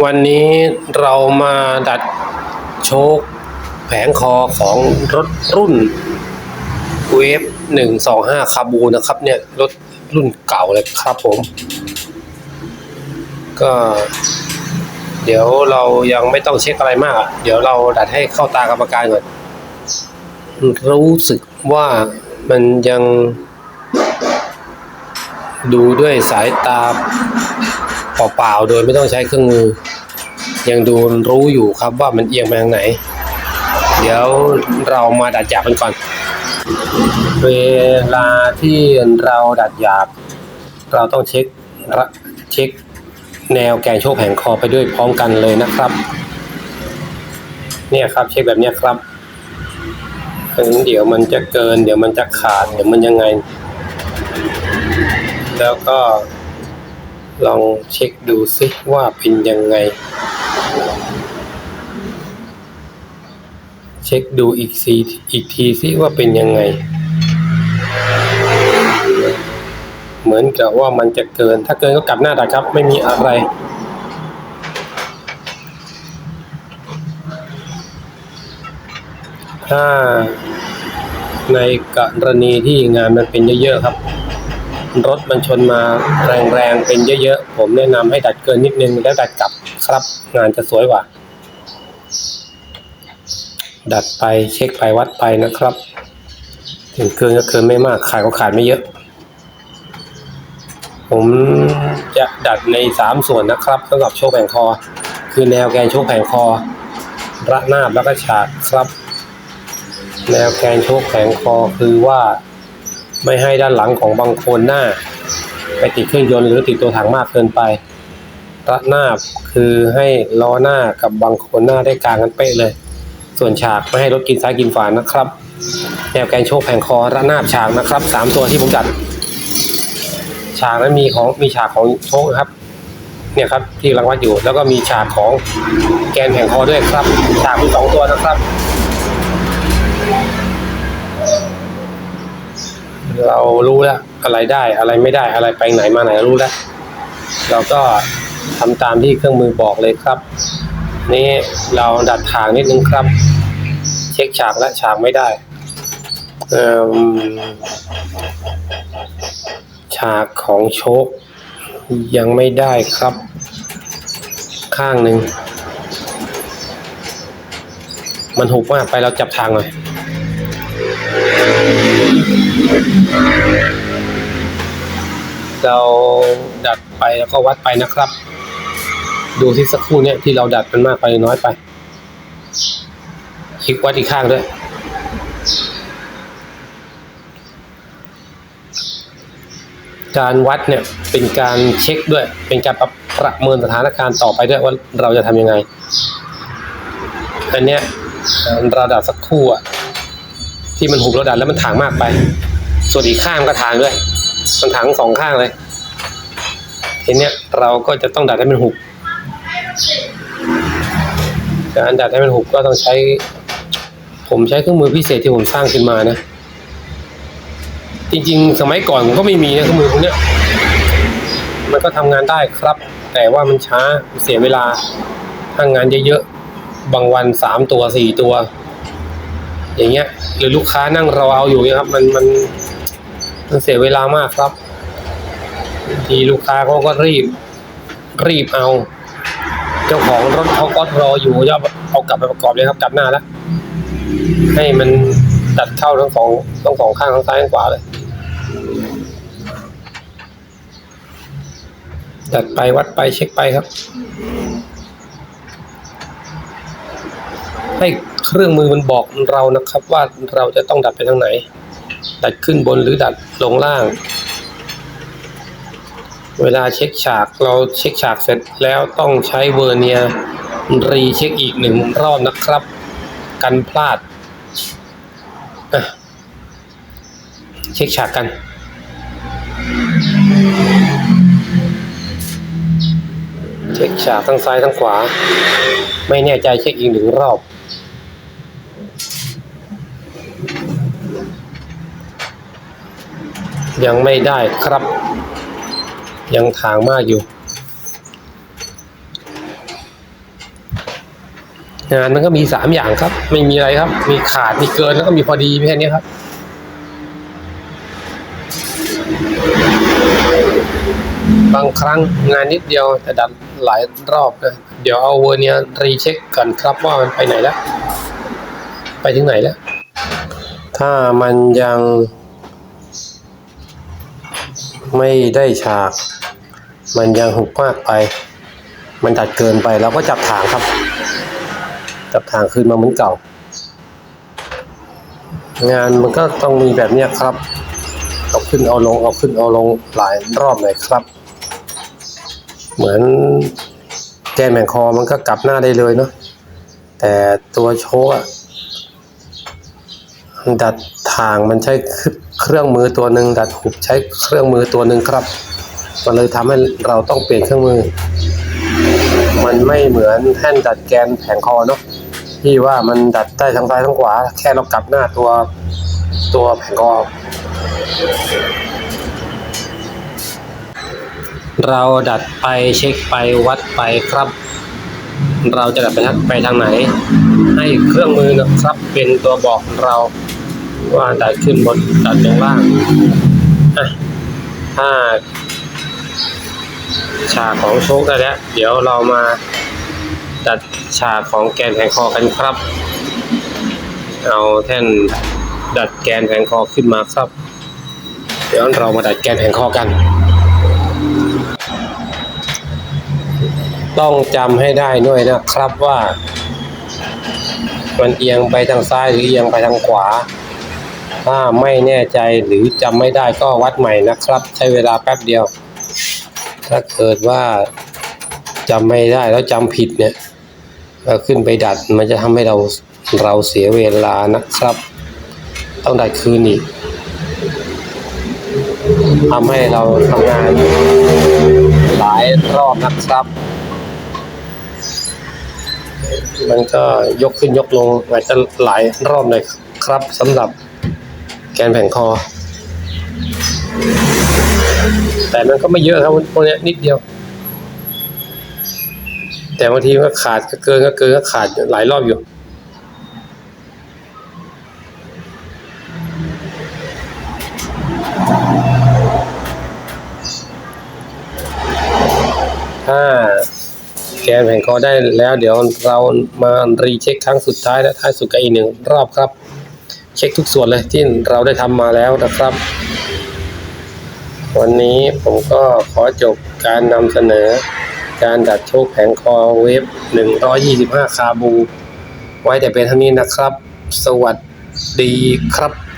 วันนี้เรามาดัดโชคแผงคอของรถรุ่นเวฟหนึ่งสองห้าคาบูนะครับเนี่ยรถรุ่นเก่าเลยครับผม ก็ เดี๋ยวเรายังไม่ต้องเช็คอะไรมาก เดี๋ยวเราดัดให้เข้าตากรรมการก่อนรู้สึกว่ามันยังดูด้วยสายตา เปล่าๆโดยไม่ต้องใช้เครื่องมือ ยังดูรู้อยู่ครับว่ามันเอียงไปทางไหน เดี๋ยวเรามาดัดหยาบกันก่อน เวลาที่เราดัดหยาบ เราต้องเช็คระเช็คแนวแกนโชคแผงคอไปด้วยพร้อมกันเลยนะครับ เนี่ยครับเช็คแบบนี้ครับถึงเดี๋ยวมันจะเกิน เดี๋ยวมันจะขาด เดี๋ยวมันยังไง แล้วก็ ลองเช็คดูซิว่าเป็นยังไง เช็คดูอีกทีอีกทีซิว่าเป็นยังไง เหมือนกับว่ามันจะเกิน ถ้าเกินก็กลับหน้าดัดครับ ไม่มีอะไรถ้าในกรณีที่งานมันเป็นเยอะๆครับ รถมันชนมาแรงๆเป็นเยอะๆ ผมแนะนำให้ดัดเกินนิดนึงแล้วดัดกลับครับ งานจะสวยกว่า ดัดไปเช็คไปวัดไปนะครับ ถึงเกินก็เกินไม่มากขาดก็ขาดไม่เยอะ ผมจะดัดในสามส่วนนะครับสำหรับโชคแผงคอ คือแนวแกนโชคแผงคอระนาบแล้วก็ฉากครับ แนวแกนโชคแผงคอคือว่า ไม่ให้ด้านหลังของบางโคนหน้า ไปติดเครื่องยนต์หรือติดตัวถังมากเกินไประนาบคือให้ล้อหน้ากับบางโคนหน้าได้กลางกันเป๊ะเลย ส่วนฉากไม่ให้รถกินซ้ายกินฝานะครับ แนวแกนโชคแผงคอระนาบฉากนะครับสามตัวที่ผมจัด ฉากนั้นมีของมีฉากของโชคครับเนี่ยครับที่รางวัดอยู่แล้วก็มีฉากของแกนแผงคอด้วยครับ ฉากมีสองตัวนะครับ เรารู้แล้วอะไรได้อะไรไม่ได้อะไรไปไหนมาไหนรู้แล้วเราก็ทำตามที่เครื่องมือบอกเลยครับ นี่เราดัดทางนิดนึงครับ เช็คฉากและฉากไม่ได้เอิ่มฉากของโชคยังไม่ได้ครับ ข้างหนึ่งมันหุบมากไปเราจับทางหน่อย เราดัดไปแล้วก็วัดไปนะครับ ดูที่สักครู่เนี่ยที่เราดัดมันมากไปน้อยไปคลิกวัดอีกข้างด้วยการวัดเนี่ยเป็นการเช็คด้วย เป็นการประประเมินสถานการณ์ต่อไปด้วยว่าเราจะทำยังไง อันเนี้ยเราดัดสักครู่อะ ที่มันหุบเราดัดแล้วมันถางมากไป ส่วนอีกข้างก็ถางด้วย มันถางสองข้างเลยทีเนี้ยเราก็จะต้องดัดให้มันหุบการดัดให้มันหุบก็ต้องใช้ ผมใช้เครื่องมือพิเศษที่ผมสร้างขึ้นมานะ จริง ๆ สมัยก่อนผมก็ไม่มีนะเครื่องมือพวกเนี้ยมันก็ทำงานได้ครับ แต่ว่ามันช้าเสียเวลาทำงานเยอะๆบางวันสามตัวสี่ตัว อย่างเงี้ย หรือลูกค้านั่งรอเอาอยู่นี่ยครับ มันมันมันเสียเวลามากครับทีลูกค้าเขาก็รีบ รีบเอา เจ้าของรถเขาก็รออยู่จะเอากลับไปประกอบเลยครับกลับหน้าแล้วให้มันดัดเข้าทั้งสองทั้งสองข้างทั้งซ้ายทั้งขวาเลยดัดไปวัดไปเช็คไปครับ ให้เครื่องมือมันบอกเรานะครับว่าเราจะต้องดัดไปทางไหน ดัดขึ้นบนหรือดัดลงล่าง เวลาเช็คฉากเราเช็คฉากเสร็จแล้วต้องใช้เวอร์เนียรีเช็คอีกหนึ่งรอบนะครับ กันพลาด เช็คฉากกันเช็คฉากทั้งซ้ายทั้งขวา ไม่แน่ใจเช็คอีกหนึ่งรอบ ยังไม่ได้ครับ ยังทางมากอยู่ งานมันก็มีสามอย่างครับ ไม่มีอะไรครับ มีขาดมีเกินแล้วก็มีพอดีแค่นี้ครับบางครั้งงานนิดเดียวแต่ดัดหลายรอบนะเดี๋ยวเอาเวอร์เนียรีเช็คก่อนครับว่ามันไปไหนแล้ว ไปถึงไหนแล้ว ถ้ามันยัง ไม่ได้ฉาก มันยังหุบมากไป มันดัดเกินไปเราก็จับถางครับ จับถางคืนมาเหมือนเก่า งานมันก็ต้องมีแบบนี้ครับ เอาขึ้นเอาลงเอาขึ้นเอาลงหลายรอบเลยครับ เหมือนแกนแมงคอมันก็กลับหน้าได้เลยเนาะแต่ตัวโชกอะดัด ทางมันใช้เครื่องมือตัวหนึ่งดัดหุบใช้เครื่องมือตัวหนึ่งครับ มันเลยทำให้เราต้องเปลี่ยนเครื่องมือ มันไม่เหมือนแท่นดัดแกนแผงคอเนาะที่ว่ามันดัดได้ทั้งซ้ายทั้งขวา แค่เรากลับหน้าตัวตัวแผงคอเราดัดไปเช็คไปวัดไปครับ เราจะดัดไปทางไปทางไหน ให้เครื่องมือนะครับเป็นตัวบอกเรา ว่าดัดขึ้นบนดัดลงล่างอะถ้าฉากของโชคได้แล้ว เดี๋ยวเรามาดัดฉากของแกนแผงคอกันครับ เอาแท่นดัดแกนแผงคอขึ้นมาครับ เดี๋ยวเรามาดัดแกนแผงคอกัน ต้องจำให้ได้ด้วยนะครับว่า มันเอียงไปทางซ้ายหรือเอียงไปทางขวา ถ้าไม่แน่ใจหรือจำไม่ได้ก็วัดใหม่นะครับ ใช้เวลาแป๊บเดียว ถ้าเกิดว่าจำไม่ได้แล้วจำผิดเนี่ยเราขึ้นไปดัดมันจะทำให้เราเราเสียเวลานะครับ ต้องดัดคืนอีกทำให้เราทำงานหลายรอบนะครับมันก็ยกขึ้นยกลงอาจจะหลายรอบเลยครับสำหรับ แกนแผงคอ แต่มันก็ไม่เยอะครับพวกนี้นิดเดียว แต่บางทีมันก็ขาดก็เกินก็เกินก็ขาดหลายรอบอยู่ถ้าแกนแผงคอได้แล้วเดี๋ยวเรามารีเช็คครั้งสุดท้ายและท้ายสุดกันอีกหนึ่งรอบครับ เช็คทุกส่วนเลยที่เราได้ทำมาแล้วนะครับ วันนี้ผมก็ขอจบการนำเสนอ การดัดโชคแผงคอเวฟ125 คาบู ไว้แต่เป็นเท่านี้นะครับ สวัสดีครับ